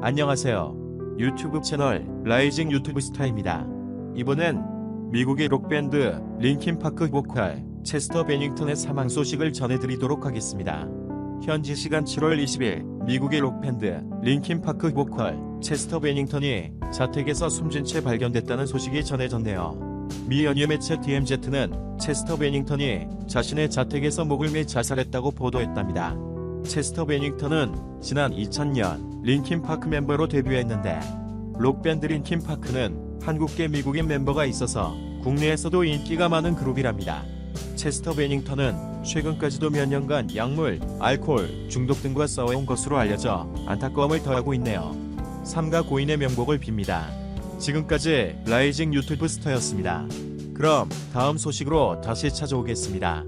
안녕하세요. 유튜브 채널 라이징 유튜브 스타입니다. 이번엔 미국의 록밴드 링킨파크 보컬 체스터 베닝턴의 사망 소식을 전해드리도록 하겠습니다. 현지 시간 7월 20일 미국의 록밴드 링킨파크 보컬 체스터 베닝턴이 자택에서 숨진 채 발견됐다는 소식이 전해졌네요. 미 연예 매체 DMZ는 체스터 베닝턴이 자신의 자택에서 목을 매 자살했다고 보도했답니다. 체스터 베닝턴은 지난 2000년 링킨파크 멤버로 데뷔했는데 록밴드 링킨파크는 한국계 미국인 멤버가 있어서 국내에서도 인기가 많은 그룹이랍니다. 체스터 베닝턴은 최근까지도 몇 년간 약물, 알코올 중독 등과 싸워온 것으로 알려져 안타까움을 더하고 있네요. 삼가 고인의 명복을 빕니다. 지금까지 라이징 유튜브 스타였습니다. 그럼 다음 소식으로 다시 찾아오겠습니다.